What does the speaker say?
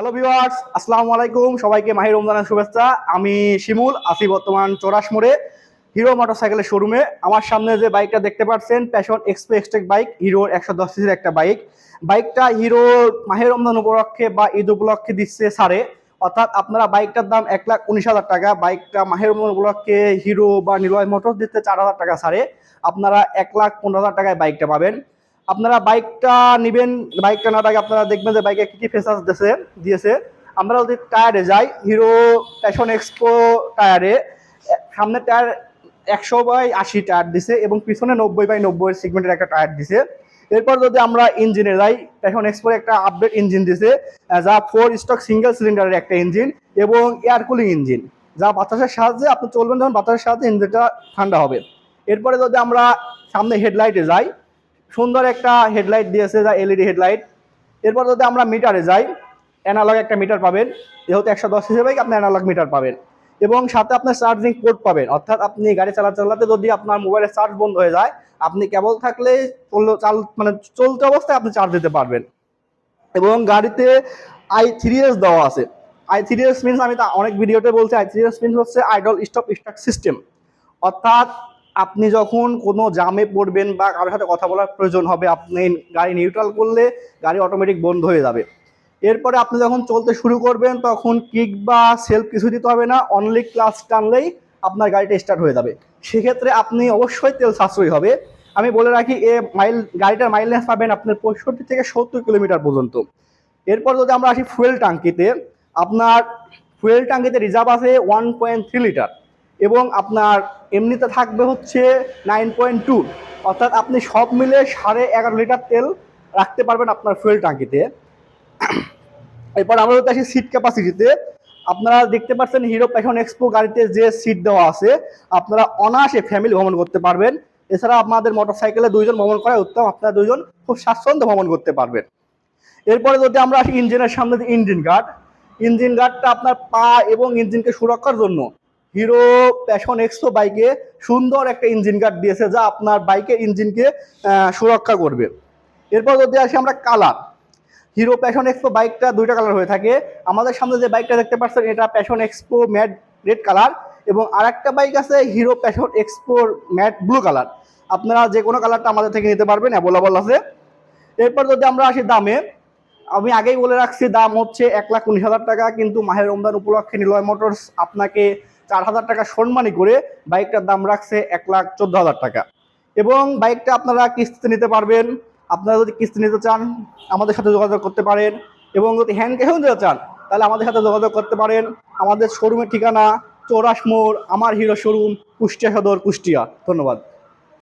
Hello viewers আসসালামু আলাইকুম সবাইকে মাহির রমজানের শুভেচ্ছা। আমি শিমুল, আছি বর্তমান চোরাস মোড়ে হিরো মোটরসাইকেলের শোরুমে আমার সামনে যে বাইকটা দেখতে পাচ্ছেন প্যাশন এক্সপো এক্সটেক বাইক হিরোর একশো দশ সিসির একটা বাইক বাইকটা হিরো মাহের রমজান উপলক্ষে বা ঈদ উপলক্ষে দিচ্ছে সারে অর্থাৎ আপনারা বাইকটার দাম এক লাখ উনিশ হাজার টাকা বাইকটা মাহের রমজান উপলক্ষে হিরো বা নিলয় মোটর দিচ্ছে চার হাজার টাকা সারে আপনারা এক লাখ পনেরো হাজার টাকায় বাইকটা পাবেন। আপনারা বাইকটা নেবেন, বাইকটা না আগে আপনারা দেখবেন যে বাইকে কি কি ফেসাস দিয়েছে দিয়েছে। আমরা যদি টায়ারে যাই, হিরো প্যাশন এক্সপো টায়ারে সামনের টায়ার একশো বাই আশি টায়ার দিছে এবং পিছনে নব্বই বাই নব্বই সিগমেন্টের একটা টায়ার দিছে। এরপর যদি আমরা ইঞ্জিনে যাই প্যাশন এক্সপোর একটা আপডেট ইঞ্জিন দিছে যা ফোর স্টক সিঙ্গেল সিলিন্ডারের একটা ইঞ্জিন এবং এয়ার কুলিং ইঞ্জিন যা বাতাসের সাহায্যে আপনি চলবেন, যখন বাতাসের সাহায্যে ইঞ্জিনটা ঠান্ডা হবে। এরপরে যদি আমরা সামনে হেডলাইটে যাই সুন্দর একটা হেডলাইট দিয়েছে যা এলইডি হেডলাইট। এরপর যদি আমরা মিটারে যাই অ্যানালগ একটা মিটার পাবেন। যেহেতু একশো দশ হিসেবে আপনি অ্যানালগ মিটার পাবেন। এবং সাথে আপনার চার্জিং পোর্ট পাবেন। অর্থাৎ আপনি গাড়ি চালা চালাতে যদি আপনার মোবাইলের চার্জ বন্ধ হয়ে যায়, আপনি কেবল থাকলে চাল মানে চলতে অবস্থায় আপনি চার্জ দিতে পারবেন। এবং গাড়িতে আই থ্রি এস দেওয়া আছে। আই থ্রি এস মিনস আমি অনেক ভিডিওতে বলছি আই থ্রি এস মিনস হচ্ছে আইডল স্টপ স্টার্ট সিস্টেম অর্থাৎ আপনি যখন কোনো জামে পড়বেন বা কারোর সাথে কথা বলার প্রয়োজন হবে, আপনি গাড়ি নিউট্রাল করলে গাড়ি অটোমেটিক বন্ধ হয়ে যাবে। এরপরে আপনি যখন চলতে শুরু করবেন, তখন কিক বা সেলফ কিছু দিতে হবে না অনলি ক্লাস টানলেই আপনার গাড়িটা স্টার্ট হয়ে যাবে। সেক্ষেত্রে আপনি অবশ্যই তেল সাশ্রয়ী হবে। আমি বলে রাখি, এ মাইল গাড়িটার মাইলেজ পাবেন আপনার পঁয়ষট্টি থেকে সত্তর কিলোমিটার পর্যন্ত। এরপর যদি আমরা আসি ফুয়েল ট্যাঙ্কিতে আপনার ফুয়েল ট্যাঙ্কিতে রিজার্ভ আছে ওয়ান পয়েন্ট থ্রি লিটার এবং আপনার এমনিতে থাকবে হচ্ছে নাইন পয়েন্ট টু অর্থাৎ আপনি সব মিলে সাড়ে এগারো লিটার তেল রাখতে পারবেন আপনার ফুয়েল ট্যাঙ্কিতে। এরপর আমরা যদি আসি সিট ক্যাপাসিটিতে আপনারা দেখতে পাচ্ছেন হিরো প্যাশন এক্সপো গাড়িতে যে সিট দেওয়া আছে, আপনারা অনায়াসে ফ্যামিলি ভ্রমণ করতে পারবেন। এছাড়া আপনাদের মোটরসাইকেলে দুইজন ভ্রমণ করা উত্তম, আপনারা দুইজন খুব স্বাচ্ছন্দ্য ভ্রমণ করতে পারবেন। এরপরে যদি আমরা আসি ইঞ্জিনের সামনে ইঞ্জিন গার্ড ইঞ্জিন গার্ডটা আপনার পা এবং ইঞ্জিনকে সুরক্ষার জন্য হিরো প্যাশন এক্সপো বাইকে সুন্দর একটা ইঞ্জিন গার্ড দিয়েছে যা আপনার বাইকের ইঞ্জিনকে সুরক্ষা করবে। এরপর যদি আসি আমরা কালার হিরো প্যাশন এক্সপো বাইকটা দুইটা কালার হয়ে থাকে। আমাদের সামনে যে বাইকটা দেখতে পাচ্ছেন, এটা Passion XPro matte red colour এবং আরেকটা বাইক আছে Hero Passion XPro matte blue colour আপনারা যে কোনো কালারটা আমাদের থেকে নিতে পারবেন অ্যাভেলেবল আছে। এরপর যদি আমরা আসি দামে, আমি আগেই বলে রাখছি, দাম হচ্ছে এক লাখ উনিশ হাজার টাকা, কিন্তু মাহের রমদান উপলক্ষে নিলয় মোটরস আপনাকে চার হাজার টাকা সম্মানী করে বাইকটার দাম রাখছে এক লাখ চোদ্দ হাজার টাকা। এবং বাইকটা আপনারা কিস্তিতে নিতে পারবেন। আপনারা যদি কিস্তি নিতে চান, আমাদের সাথে যোগাযোগ করতে পারেন। এবং যদি হ্যান্ড ক্যাশেও নিতে চান, তাহলে আমাদের সাথে যোগাযোগ করতে পারেন। আমাদের শোরুমের ঠিকানা চৌরাশ মোড়, আমার হিরো শোরুম, কুষ্টিয়া সদর, কুষ্টিয়া। ধন্যবাদ।